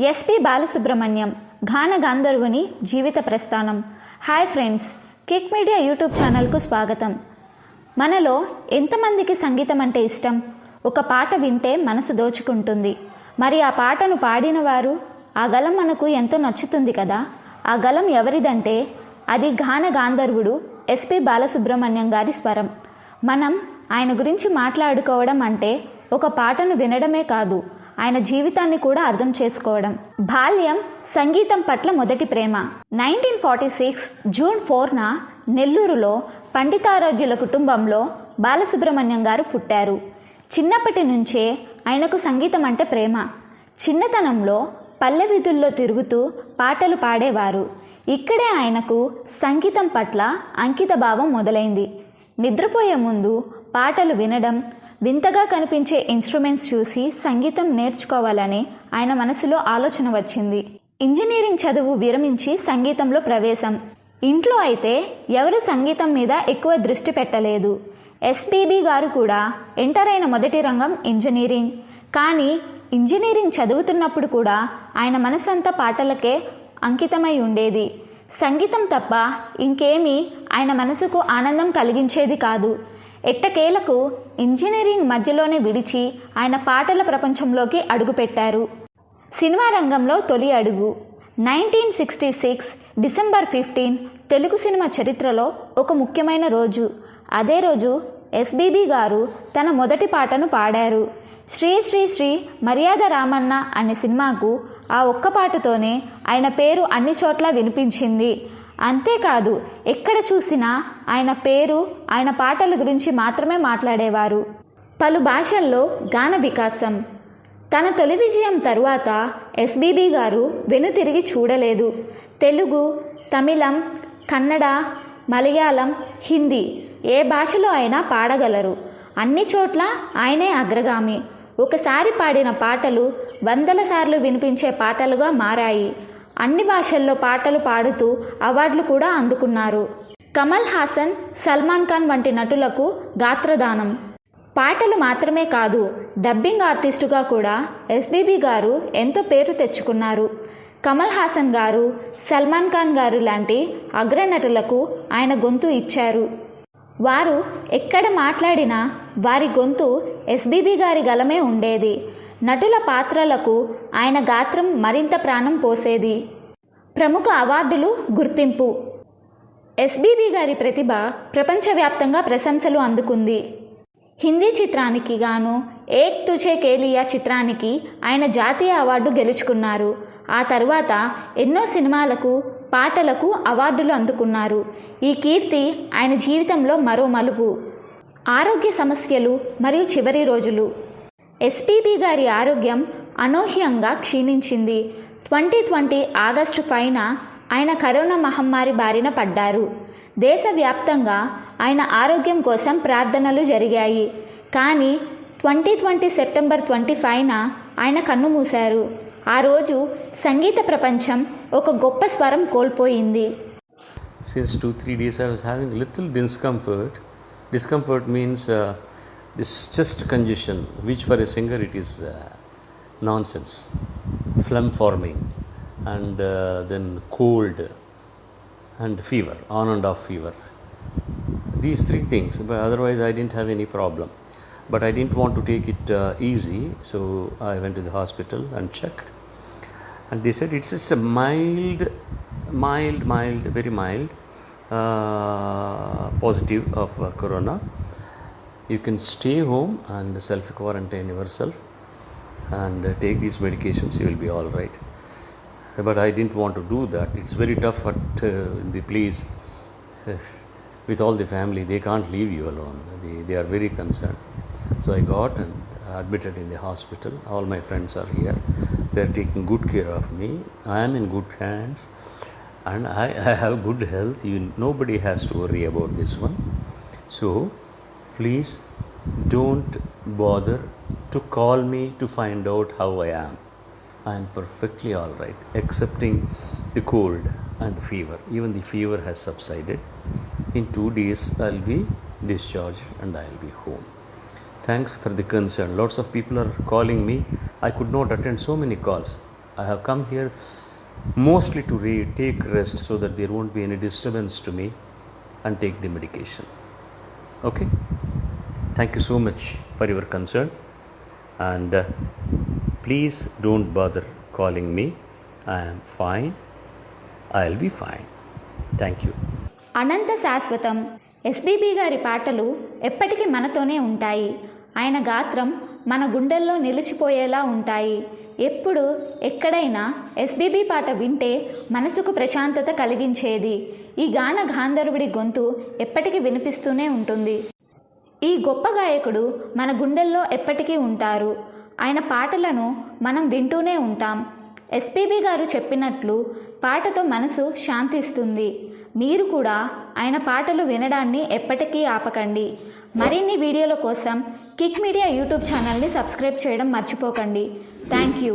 SP Balasubrahmanyam గాన గాంధర్వుని జీవిత ప్రస్థానం. Hi friends kick media YouTube ఛానల్కు స్వాగతం. మనలో ఎంతమందికి సంగీతం అంటే ఇష్టం? ఒక పాట వింటే మనసు దోచుకుంటుంది. మరి ఆ పాటను పాడిన వారు ఆ గలం మనకు ఎంతో నచ్చుతుంది కదా? ఆ గలం ఎవరిదంటే అది గాన గాంధర్వుడు ఎస్పి బాలసుబ్రహ్మణ్యం గారి స్వరం. మనం ఆయన గురించి మాట్లాడుకోవడం అంటే ఒక పాటను వినడమే కాదు ఆయన జీవితాన్ని కూడా అర్థం చేసుకోవడం. బాల్యం సంగీతం పట్ల మొదటి ప్రేమ. నైన్టీన్ ఫార్టీ సిక్స్ జూన్ ఫోర్న నెల్లూరులో పండితారోగ్యుల కుటుంబంలో బాలసుబ్రహ్మణ్యం గారు పుట్టారు. చిన్నప్పటి నుంచే ఆయనకు సంగీతం అంటే ప్రేమ. చిన్నతనంలో పల్లె వీధుల్లో తిరుగుతూ పాటలు పాడేవారు. ఇక్కడే ఆయనకు సంగీతం పట్ల అంకిత భావం మొదలైంది. నిద్రపోయే ముందు పాటలు వినడం వింతగా కనిపించే ఇన్స్ట్రుమెంట్స్ చూసి సంగీతం నేర్చుకోవాలని ఆయన మనసులో ఆలోచన వచ్చింది. ఇంజనీరింగ్ చదువు విరమించి సంగీతంలో ప్రవేశం. ఇంట్లో అయితే ఎవరు సంగీతం మీద ఎక్కువ దృష్టి పెట్టలేదు. ఎస్పీబీ గారు కూడా ఎంటర్ అయిన మొదటి రంగం ఇంజనీరింగ్. కానీ ఇంజనీరింగ్ చదువుతున్నప్పుడు కూడా ఆయన మనసంతా పాటలకే అంకితమై ఉండేది. సంగీతం తప్ప ఇంకేమీ ఆయన మనసుకు ఆనందం కలిగించేది కాదు. ఎట్టకేలకు ఇంజనీరింగ్ మధ్యలోనే విడిచి ఆయన పాటల ప్రపంచంలోకి అడుగుపెట్టారు. సినిమా రంగంలో తొలి అడుగు. Nineteen sixty six December fifteen Telugu cinema చరిత్రలో ఒక ముఖ్యమైన రోజు. అదే రోజు ఎస్బీబీ గారు తన మొదటి పాటను పాడారు. శ్రీ శ్రీ శ్రీ మర్యాద రామన్న అనే సినిమాకు ఆ ఒక్క పాటతోనే ఆయన పేరు అన్ని చోట్ల వినిపించింది. అంతేకాదు ఎక్కడ చూసినా ఆయన పేరు ఆయన పాటల గురించి మాత్రమే మాట్లాడేవారు. పలు భాషల్లో గాన వికాసం. తన తొలి విజయం తరువాత ఎస్బీబీ గారు వెనుతిరిగి చూడలేదు. తెలుగు తమిళం కన్నడ మలయాళం హిందీ ఏ భాషలో అయినా పాడగలరు. అన్ని చోట్ల ఆయనే అగ్రగామి. ఒకసారి పాడిన పాటలు వందల సార్లు వినిపించే పాటలుగా మారాయి. అన్ని భాషల్లో పాటలు పాడుతూ అవార్డులు కూడా అందుకున్నారు. కమల్ హాసన్ సల్మాన్ ఖాన్ వంటి నటులకు గాత్రదానం. పాటలు మాత్రమే కాదు డబ్బింగ్ ఆర్టిస్టుగా కూడా ఎస్బీబీ గారు ఎంతో పేరు తెచ్చుకున్నారు. కమల్ హాసన్ గారు సల్మాన్ ఖాన్ గారు లాంటి అగ్రనటులకు ఆయన గొంతు ఇచ్చారు. వారు ఎక్కడ మాట్లాడినా వారి గొంతు ఎస్బీబీ గారి గలమే ఉండేది. నటుల పాత్రలకు ఆయన గాత్రం మరింత ప్రాణం పోసేది. ప్రముఖ అవార్డులు గుర్తింపు. ఎస్బీబీ గారి ప్రతిభ ప్రపంచవ్యాప్తంగా ప్రశంసలు అందుకుంది. హిందీ చిత్రానికి గాను ఏక్ తుచే కేలియా చిత్రానికి ఆయన జాతీయ అవార్డు గెలుచుకున్నారు. ఆ తర్వాత ఎన్నో సినిమాలకు పాటలకు అవార్డులు అందుకున్నారు. ఈ కీర్తి ఆయన జీవితంలో మరో మలుపు. ఆరోగ్య సమస్యలు మరియు చివరి రోజులు. ఎస్పీబీ గారి ఆరోగ్యం అనూహ్యంగా క్షీణించింది. ట్వంటీ ట్వంటీ ఆగస్టు పైన ఆయన కరోనా మహమ్మారి బారిన పడ్డారు. దేశవ్యాప్తంగా ఆయన ఆరోగ్యం కోసం ప్రార్థనలు జరిగాయి. కానీ ట్వంటీ ట్వంటీ సెప్టెంబర్ ట్వంటీ ఫైవ్న ఆయన కన్ను మూశారు. ఆ రోజు సంగీత ప్రపంచం ఒక గొప్ప స్వరం కోల్పోయింది. Since two three days I was having little discomfort discomfort means this chest congestion, which for a singer it is uh, nonsense. Phlegm forming, and uh, then cold, and fever, on and off fever. These three things, but otherwise, I didn't have any problem. But I didn't want to take it uh, easy, so I went to the hospital and checked. And they said it's just a mild, mild, mild, very mild uh, positive of uh, corona. You can stay home and self quarantine yourself and uh, take these medications, you will be all right. But I didn't want to do that. It's very tough at uh, the place with all the family. They can't leave you alone. They, they are very concerned. So I got and admitted in the hospital. All my friends are here. They are taking good care of me. I am in good hands and I, I have good health. You, nobody has to worry about this one. So please don't bother to call me to find out how I am. I am perfectly all right, excepting the cold and fever. Even the fever has subsided. In two days, I'll be discharged and I'll be home. Thanks for the concern. Lots of people are calling me. I could not attend so many calls. I have come here mostly to re- take rest so that there won't be any disturbance to me and take the medication. Okay? Thank you so much for your concern and please don't bother calling me I'm fine I will I'll fine thank you అనంత శాశ్వతం. SBB గారి పాటలు ఎప్పటికీ మనతోనే ఉంటాయి. ఆయన గాత్రం మన గుండెల్లో నిలిచిపోయేలా ఉంటాయి. ఎప్పుడు ఎక్కడైనా ఎస్బీబీ పాట వింటే మనసుకు ప్రశాంతత కలిగించేది. ఈ గాన గాంధర్వుడి గొంతు ఎప్పటికీ వినిపిస్తూనే ఉంటుంది. ఈ గొప్ప గాయకుడు మన గుండెల్లో ఎప్పటికీ ఉంటారు. ఆయన పాటలను మనం వింటూనే ఉంటాం. ఎస్పీబి గారు చెప్పినట్లు పాటతో మనసు శాంతిస్తుంది. మీరు కూడా ఆయన పాటలు వినడాన్ని ఎప్పటికీ ఆపకండి. మరిన్ని వీడియోల కోసం కిక్ మీడియా యూట్యూబ్ ఛానల్ని సబ్స్క్రైబ్ చేయడం మర్చిపోకండి. Thank you.